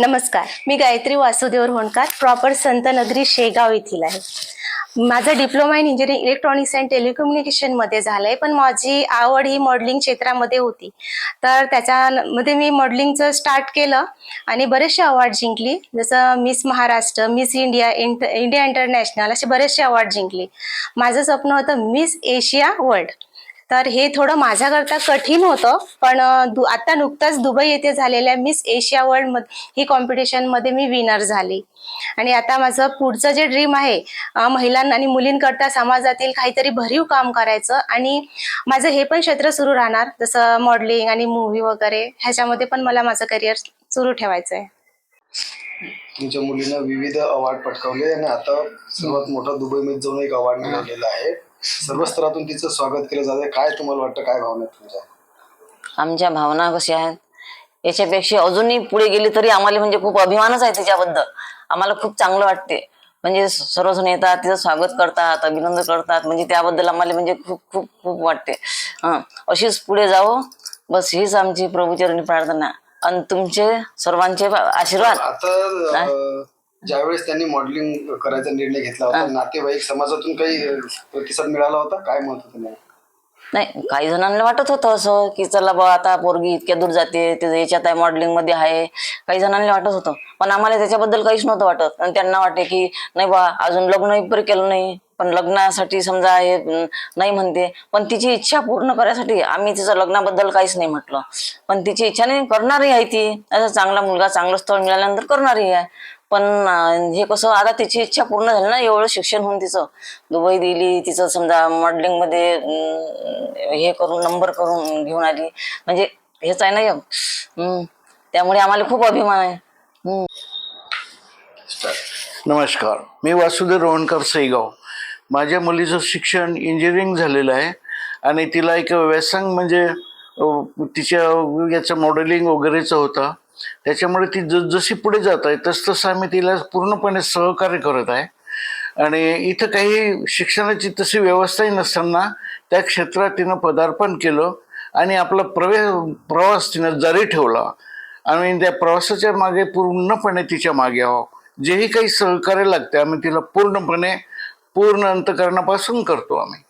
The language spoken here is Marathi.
नमस्कार. मी गायत्री वासुदेव होणकार प्रॉपर संतनगरी शेगाव येथील आहे. माझा diploma in engineering electronics and टेलिकम्युनिकेशनमध्ये झालं आहे पण माझी आवड ही मॉडेलिंग क्षेत्रामध्ये होती. तर त्याच्यामध्ये मी मॉडेलिंगचं स्टार्ट केलं आणि बरेचसे अवॉर्ड जिंकली. जसं miss Maharashtra miss India int India international असे बरेचसे अवॉर्ड जिंकले. माझं स्वप्न होतं मिस एशिया वर्ल्ड तर हे थोडं माझ्याकरता कठीण होतं पण आता नुकताच दुबई येथे झालेल्या मिस एशिया वर्ल्डमध्ये ही कॉम्पिटिशनमध्ये मी विनर झाली. आणि आता माझं पुढचं जे ड्रीम आहे महिलांना आणि मुलींकरता समाजातील काहीतरी भरीव काम करायचं आणि माझं हे पण क्षेत्र सुरू राहणार जसं मॉडेलिंग आणि मूवी वगैरे ह्याच्यामध्ये पण मला माझं करिअर सुरू ठेवायचं आहे तुमच्या मुलीनं विविध अवॉर्ड पटकावले आणि आता सर्वात मोठा दुबईमध्ये जाऊन एक अवॉर्ड मिळवलेला आहे. सर्व स्तरातून तिचं स्वागत केलं जातं काय तुम्हाला वाटतं? काय भावना आहेत तुमच्या? आमच्या भावना कशा आहेत? याच्यापेक्षा अजूनही पुढे गेली तरी आम्हाला म्हणजे खूप अभिमानच आहे त्याच्याबद्दल आम्हाला खूप चांगलं वाटते. म्हणजे सर्वजण येतात तिचं स्वागत करतात अभिनंदन करतात. म्हणजे त्याबद्दल आम्हाला म्हणजे खूप खूप खूप वाटते. हं. अशीच पुढे जावं. बस हीच आमची प्रभूचरणी प्रार्थना. आणि तुमचे सर्वांचे आशीर्वाद. आता अं, ज्यावेळेस त्यांनी मॉडेलिंग करायचा निर्णय घेतला होता नातेवाईक समाजातून काही प्रतिसाद मिळाला होता? काय म्हणत होते नाही काही जणांना वाटत होतं असं की चला बा आता पोरगी इतक्या दूर जाते ते याच्यात आहे मॉडेलिंगमध्ये आहे. काही जणांना वाटत होतं. पण आम्हाला त्याच्याबद्दल काहीच नव्हतं वाटत. आणि त्यांना वाटे की नाही बा अजून लग्न बरं केलं नाही. पण लग्नासाठी समजा हे नाही म्हणते. पण तिची इच्छा पूर्ण करायसाठी आम्ही तिचं लग्नाबद्दल काहीच नाही म्हटलं. पण तिची इच्छा नाही करणारी आहे ती. असं चांगला मुलगा चांगलं स्थळ मिळाल्यानंतर करणारी आहे. पण हे कसं आता तिची इच्छा पूर्ण झाली ना एवढं शिक्षण होऊन तिचं. दुबई दिली तिचं समजा मॉडेलिंगमध्ये हे करून नंबर करून घेऊन आली. म्हणजे हेच आहे ना त्यामुळे आम्हाला खूप अभिमान आहे. नमस्कार. मी वासुदेव रोहणकर सईगाव माझ्या मुलीचं शिक्षण इंजिनिअरिंग झालेलं आहे. आणि तिला एक व्यसंग म्हणजे तिच्या याचं मॉडेलिंग वगैरेचं होतं. त्याच्यामुळे ती जसजशी पुढे जात आहे तसतसं आम्ही तिला पूर्णपणे सहकार्य करत आहे. आणि इथं काही शिक्षणाची तशी व्यवस्थाही नसताना त्या क्षेत्रात तिनं पदार्पण केलं आणि आपला प्रवे प्रवास तिनं जारी ठेवला. आम्ही त्या प्रवासाच्या मागे पूर्णपणे तिच्यामागे आहो जेही काही सहकार्य लागते आम्ही तिला पूर्णपणे पूर्ण अंतकरणापासून करतो आम्ही.